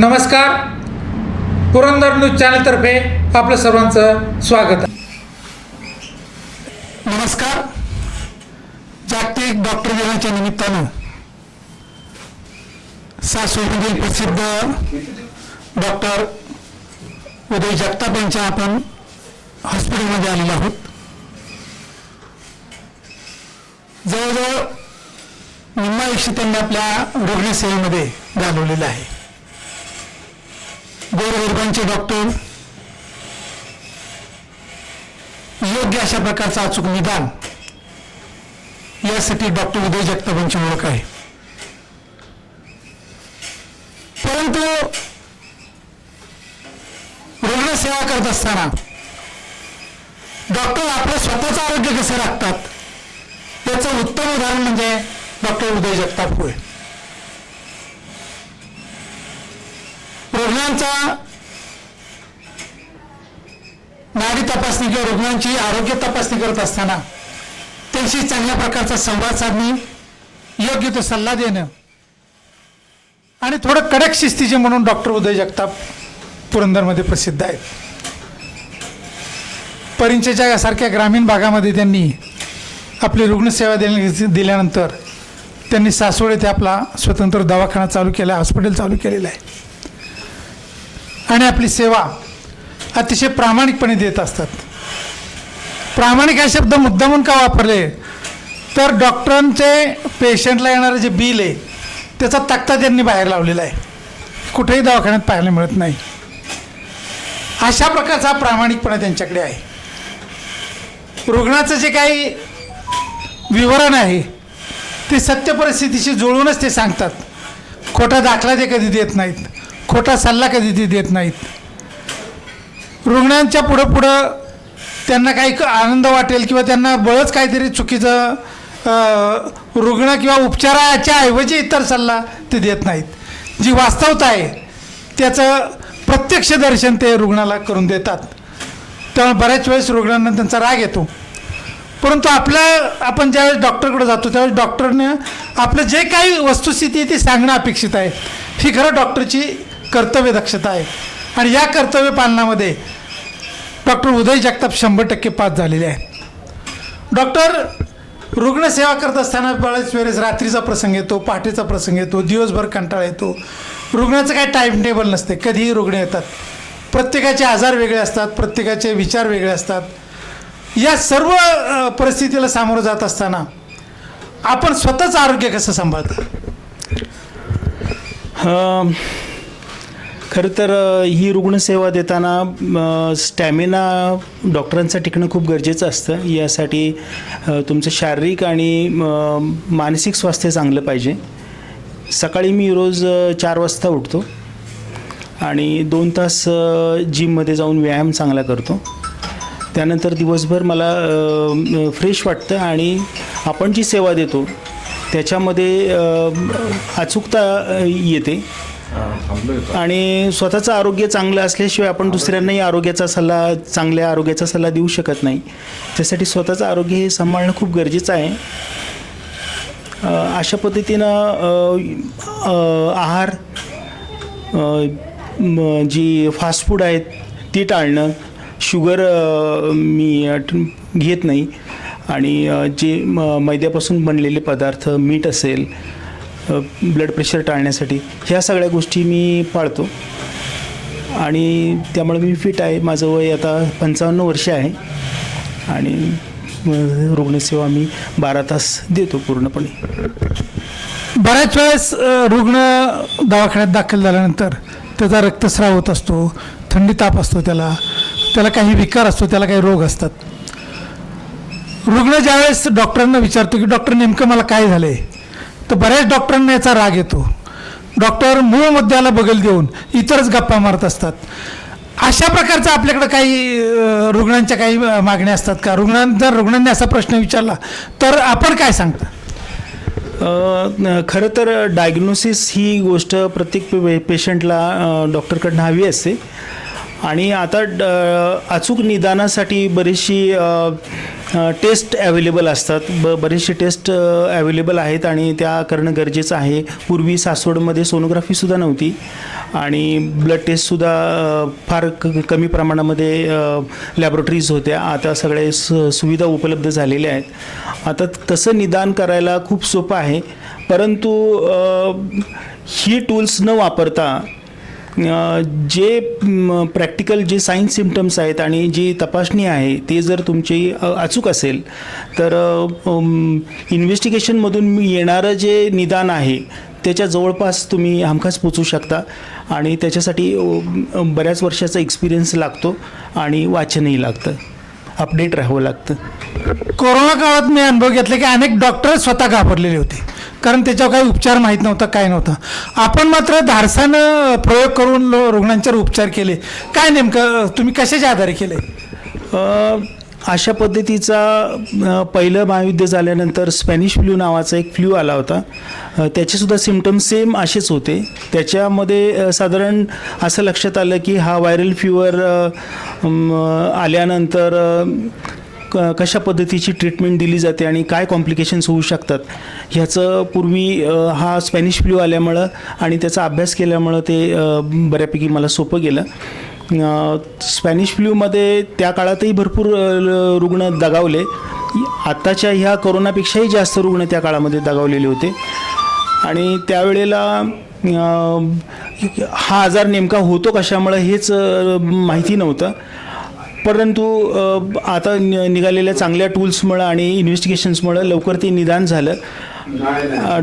नमस्कार. पुरंदर न्यूज चॅनलतर्फे आपलं सर्वांचं स्वागत. आहे नमस्कार. जागतिक डॉक्टर दिनाच्या निमित्तानं सासूमधील प्रसिद्ध डॉक्टर उदय जगताप यांच्या आपण हॉस्पिटलमध्ये आलेलो आहोत. जवळजवळ निम्मा आयुष्य त्यांनी आपल्या रुग्णसेवेमध्ये घालवलेलं आहे. गोरगरिबांचे डॉक्टर योग्य अशा प्रकारचं अचूक निदान यासाठी डॉक्टर उदय जगतापांची ओळख आहे. परंतु रुग्णसेवा करत असताना डॉक्टर आपलं स्वतःचं आरोग्य कसं राखतात? त्याचं उत्तम उदाहरण म्हणजे डॉक्टर उदय जगताप होय. रुग्णांचा नाडी तपासणी किंवा रुग्णांची आरोग्य तपासणी करत असताना त्यांशी चांगल्या प्रकारचा संवाद साधणे योग्य तो सल्ला देणं आणि थोडं कडक शिस्तीचे म्हणून डॉक्टर उदय जगताप पुरंदरमध्ये प्रसिद्ध आहेत. परिंचेच्या सारख्या ग्रामीण भागामध्ये त्यांनी आपली रुग्णसेवा देण्या दिल्यानंतर त्यांनी सासवड येथे आपला स्वतंत्र दवाखाना चालू केला हॉस्पिटल चालू केलेलं आहे. आणि आपली सेवा अतिशय प्रामाणिकपणे देत असतात. प्रामाणिक हा शब्द मुद्दामून का वापरले? तर डॉक्टरांचे पेशंटला येणारं जे बिल आहे त्याचा तक्ता त्यांनी बाहेर लावलेला आहे. कुठेही दवाखान्यात पाहायला मिळत नाही. अशा प्रकारचा प्रामाणिकपणा त्यांच्याकडे आहे. रुग्णाचं जे काही विवरण आहे ते सत्य परिस्थितीशी जुळूनच ते सांगतात. खोटा दाखला ते कधी देत नाहीत. खोटा सल्ला कधी ते देत नाहीत. रुग्णांच्या पुढं पुढं त्यांना काही क- आनंद वाटेल किंवा त्यांना बळच काहीतरी चुकीचं रुग्ण किंवा उपचाराच्या ऐवजी इतर सल्ला ते देत नाहीत. जी वास्तवता आहे त्याचं प्रत्यक्ष दर्शन ते रुग्णाला करून देतात. त्यामुळे बऱ्याच वेळेस रुग्णांना त्यांचा राग येतो. परंतु आपल्या आपण ज्यावेळेस डॉक्टरकडे जातो त्यावेळेस डॉक्टरने आपलं जे काही वस्तुस्थिती आहे ती सांगणं अपेक्षित आहे. ही खरं डॉक्टरची कर्तव्य दक्षता आहे. आणि या कर्तव्य पालनामध्ये डॉक्टर उदय जगताप शंभर टक्के पास झालेले आहेत. डॉक्टर रुग्णसेवा करत असताना बऱ्याच वेळेस रात्रीचा प्रसंग येतो पहाटेचा प्रसंग येतो दिवसभर कंटाळा येतो. रुग्णाचं काय टाईम टेबल नसते कधीही रुग्ण येतात. प्रत्येकाचे आजार वेगळे असतात प्रत्येकाचे विचार वेगळे असतात. या सर्व परिस्थितीला सामोरं जात असताना आपण स्वतःचं आरोग्य कसं सांभाळता? खरं तर ही रुग्णसेवा देताना स्टॅमिना डॉक्टरांचं टिकणं खूप गरजेचं असतं. यासाठी तुमचं शारीरिक आणि मानसिक स्वास्थ्य चांगलं पाहिजे. सकाळी मी रोज चार वाजता उठतो आणि दोन तास जिममध्ये जाऊन व्यायाम चांगला करतो. त्यानंतर दिवसभर मला फ्रेश वाटतं आणि आपण जी सेवा देतो त्याच्यामध्ये अचूकता येते. आणि स्वतःचं आरोग्य चांगलं असल्याशिवाय आपण दुसऱ्यांनाही आरोग्याचा सल्ला चांगल्या आरोग्याचा सल्ला देऊ शकत नाही. त्यासाठी स्वतःचं आरोग्य हे सांभाळणं खूप गरजेचं आहे. अशा पद्धतीनं आहार जी फास्ट फूड आहेत ती टाळणं शुगर मी घेत नाही. आणि जे मैद्यापासून बनलेले पदार्थ मीठ असेल ब्लड प्रेशर टाळण्यासाठी. ह्या सगळ्या गोष्टी मी पाळतो. आणि त्यामुळे मी फिट आहे. माझं वय आता पंचावन्न वर्ष आहे. आणि रुग्णसेवा मी बारा तास देतो पूर्णपणे. बऱ्याच वेळेस रुग्ण दवाखान्यात दाखल झाल्यानंतर त्याचा रक्तस्राव होत असतो. थंडी ताप असतो त्याला. त्याला काही विकार असतो. त्याला काही रोग असतात. रुग्ण ज्यावेळेस डॉक्टरांना विचारतो की डॉक्टर नेमकं मला काय झालं आहे तर बऱ्याच डॉक्टरांना याचा राग येतो. डॉक्टर मूळ मुद्द्याला बगल देऊन इतरच गप्पा मारत असतात. अशा प्रकारचं आपल्याकडं काही रुग्णांच्या काही मागण्या असतात का? रुग्णां जर रुग्णांनी असा प्रश्न विचारला तर आपण काय सांगता? खरं तर डायग्नोसिस ही गोष्ट प्रत्येक पे पेशंटला डॉक्टरकडनं हवी असते. आणि आता ड अचूक निदानासाठी बरीचशी टेस्ट ॲवेलेबल असतात. ब बरेचसे टेस्ट ॲवेलेबल आहेत आणि त्या करणं गरजेचं आहे. पूर्वी सासवडमध्ये सोनोग्राफीसुद्धा नव्हती आणि ब्लड टेस्टसुद्धा फार क कमी प्रमाणामध्ये लॅबोरेटरीज होत्या. आता सगळे स सुविधा उपलब्ध झालेल्या आहेत. आता तसं निदान करायला खूप सोपं आहे. परंतु ही टूल्स न वापरता जे प्रॅक्टिकल जे सायन्स सिमटम्स आहेत आणि जी तपासणी आहे ते जर तुमची अचूक असेल तर इन्व्हेस्टिगेशनमधून येणारं जे निदान आहे त्याच्या जवळपास तुम्ही हमखास पोचू शकता आणि त्याच्यासाठी बऱ्याच वर्षाचा एक्सपिरियन्स लागतो आणि वाचनही लागतं. अपडेट राहावं लागतं. कोरोना काळात मी अनुभव घेतला की अनेक डॉक्टर स्वतः घाबरलेले होते. कारण त्याच्यावर काही उपचार माहीत नव्हता काय नव्हतं. आपण मात्र धाडसानं प्रयोग करून लो- रुग्णांच्यावर उपचार केले. काय नेमकं तुम्ही कशाच्या आधारे केले? अशा पद्धतीचा पहिलं महायुद्ध झाल्यानंतर स्पॅनिश फ्लू नावाचा एक फ्लू आला होता. त्याचेसुद्धा सिमटम सेम असेच होते. त्याच्यामध्ये साधारण असं लक्षात आलं की हा व्हायरल फ्यूवर आल्यानंतर क कशा पद्धतीची ट्रीटमेंट दिली जाते आणि काय कॉम्प्लिकेशन्स होऊ शकतात ह्याचं पूर्वी हा स्पॅनिश फ्लू आल्यामुळं आणि त्याचा अभ्यास केल्यामुळं ते बऱ्यापैकी मला सोपं गेलं. स्पॅनिश फ्लूमध्ये त्या काळातही भरपूर रुग्ण दगावले. आत्ताच्या ह्या करोनापेक्षाही जास्त रुग्ण त्या काळामध्ये दगावलेले होते. आणि त्यावेळेला हा आजार नेमका होतो कशामुळं हेच माहिती नव्हतं. परंतु आता निघालेल्या चांगल्या टूल्समुळं आणि इन्व्हेस्टिगेशन्समुळं लवकर ते निदान झालं.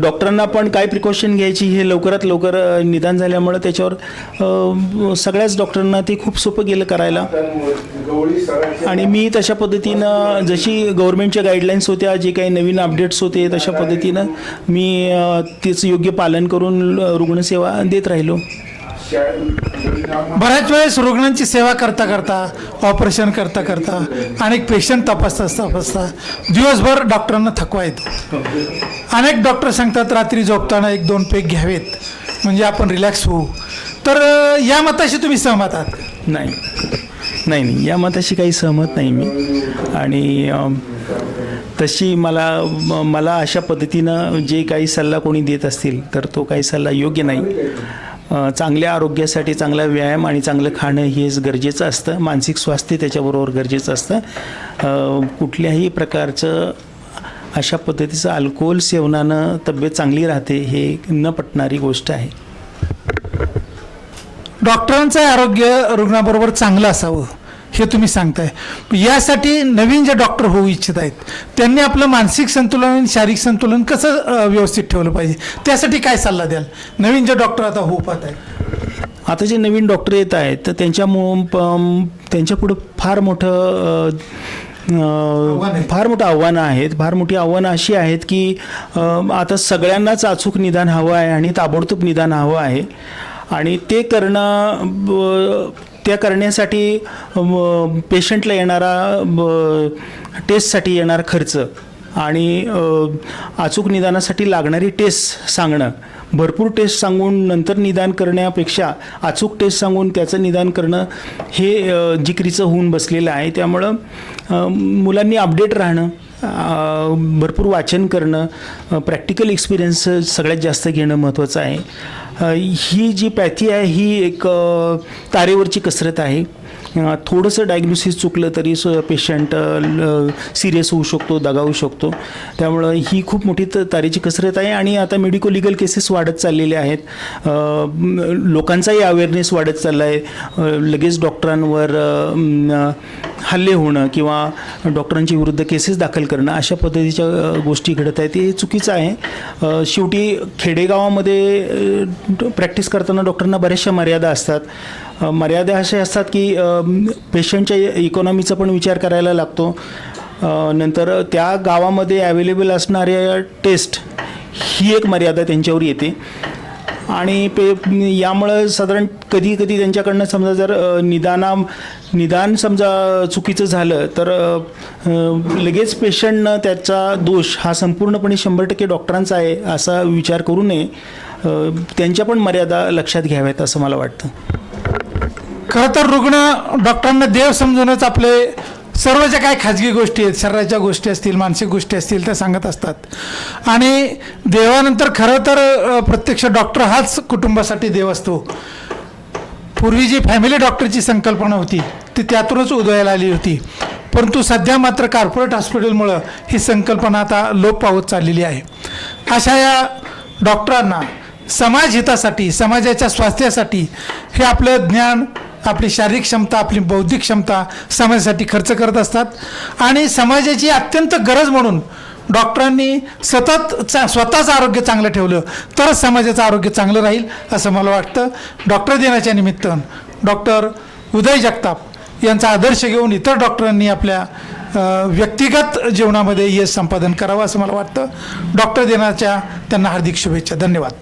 डॉक्टरांना पण काय प्रिकॉशन घ्यायची हे लवकरात लवकर निदान झाल्यामुळं त्याच्यावर सगळ्याच डॉक्टरांना ते खूप सोपं गेलं करायला. आणि मी तशा पद्धतीनं जशी गव्हर्नमेंटच्या गाईडलाईन्स होत्या जे काही नवीन अपडेट्स होते तशा पद्धतीनं मी तिचं योग्य पालन करून रुग्णसेवा देत राहिलो. बऱ्याच वेळेस रुग्णांची सेवा करता करता ऑपरेशन करता करता अनेक पेशंट तपासता तपासता दिवसभर डॉक्टरांना थकवा येतो. अनेक डॉक्टर सांगतात रात्री झोपताना एक दोन पेक घ्यावेत म्हणजे आपण रिलॅक्स होऊ. तर या मताशी तुम्ही सहमत आहात? नाही. नाही नाही. या मताशी काही सहमत नाही मी. आणि तशी मला मला अशा पद्धतीनं जे काही सल्ला कोणी देत असतील तर तो काही सल्ला योग्य नाही. चांगल्या आरोग्यासाठी चांगला व्यायाम आणि चांगलं खाणं हेच गरजेचं असतं. मानसिक स्वास्थ्य त्याच्याबरोबर गरजेचं असतं. कुठल्याही प्रकारचं अशा पद्धतीचं अल्कोहोल सेवनानं तब्येत चांगली राहते हे न पटणारी गोष्ट आहे. डॉक्टरांचं आरोग्य रुग्णाबरोबर चांगलं असावं. हे तुम्ही सांगताय. यासाठी नवीन जे डॉक्टर होऊ इच्छित आहेत त्यांनी आपलं मानसिक संतुलन आणि शारीरिक संतुलन कसं व्यवस्थित ठेवलं पाहिजे? त्यासाठी काय सल्ला द्याल? नवीन जे डॉक्टर आता होऊ पाहत आहेत. आता जे नवीन डॉक्टर येत आहेत तर त्यांच्यामुळं त्यांच्यापुढं फार मोठं फार मोठं आव्हानं आहेत. फार मोठी आव्हानं अशी आहेत की आता सगळ्यांनाच अचूक निदान हवं आहे आणि ताबडतोब निदान हवं आहे. आणि ते करणं त्या करण्यासाठी पेशंटला येणारा ब- टेस्टसाठी येणारा खर्च आणि अचूक निदानासाठी लागणारी टेस्ट सांगणं. भरपूर टेस्ट सांगून नंतर निदान करण्यापेक्षा अचूक टेस्ट सांगून त्याचं निदान करणं हे जिकरीचं होऊन बसलेलं आहे. त्यामुळं मुलांनी अपडेट राहणं भरपूर वाचन करणं प्रॅक्टिकल एक्सपिरियन्स सगळ्यात जास्त घेणं महत्त्वाचं आहे. ही जी पॅथी आहे ही एक तारेवरची कसरत आहे. थोडंसं डायग्नोसिस चुकलं तरी पेशंट सिरियस होऊ शकतो दगावू शकतो. त्यामुळं ही खूप मोठी त- तारेची कसरत आहे आणि आता मेडिको लिगल केसेस वाढत चाललेले आहेत. लोकांचाही अवेअरनेस वाढत चालला आहे लगेच डॉक्टरांवर हल्ले होणं किंवा डॉक्टरांच्या विरुद्ध केसेस दाखल करणं अशा पद्धतीच्या गोष्टी घडत आहेत. ते चुकीचं आहे. शेवटी खेडेगावामध्ये प्रॅक्टिस करताना डॉक्टरांना बऱ्याचशा मर्यादा असतात. मर्यादा अशा असतात की पेशंटच्या इकॉनॉमीचा पण विचार करायला लागतो. नंतर त्या गावामध्ये अवेलेबल असणाऱ्या टेस्ट ही एक मर्यादा त्यांच्यावर येते. आणि पे यामुळं साधारण कधी कधी त्यांच्याकडनं समजा जर निदाना निदान समजा चुकीचं झालं तर लगेच पेशंटनं त्याचा दोष हा संपूर्णपणे शंभर टक्के डॉक्टरांचा आहे असा विचार करू नये. त्यांच्या पण मर्यादा लक्षात घ्याव्यात असं मला वाटतं. खरं तर रुग्ण डॉक्टरांना देव समजूनच आपले सर्व ज्या काही खाजगी गोष्टी आहेत शरीराच्या गोष्टी असतील मानसिक गोष्टी असतील त्या सांगत असतात. आणि देवानंतर खरं तर प्रत्यक्ष डॉक्टर हाच कुटुंबासाठी देव असतो. पूर्वी जी फॅमिली डॉक्टरची संकल्पना होती ती त्यातूनच उदयाला आली होती. परंतु सध्या मात्र कॉर्पोरेट हॉस्पिटलमुळं ही संकल्पना आता लोप पावत चाललेली आहे. अशा या डॉक्टरांना समाज हितासाठी समाजाच्या स्वास्थ्यासाठी हे आपलं ज्ञान आपली शारीरिक क्षमता आपली बौद्धिक क्षमता समाजासाठी खर्च करत असतात. आणि समाजाची अत्यंत गरज म्हणून डॉक्टरांनी सतत चा स्वतःचं आरोग्य चांगलं ठेवलं तरच समाजाचं आरोग्य चांगलं राहील असं मला वाटतं. डॉक्टर दिनाच्या निमित्तानं डॉक्टर उदय जगताप यांचा आदर्श घेऊन इतर डॉक्टरांनी आपल्या व्यक्तिगत जीवनामध्ये यश संपादन करावं असं मला वाटतं. डॉक्टर दिनाच्या त्यांना हार्दिक शुभेच्छा. धन्यवाद.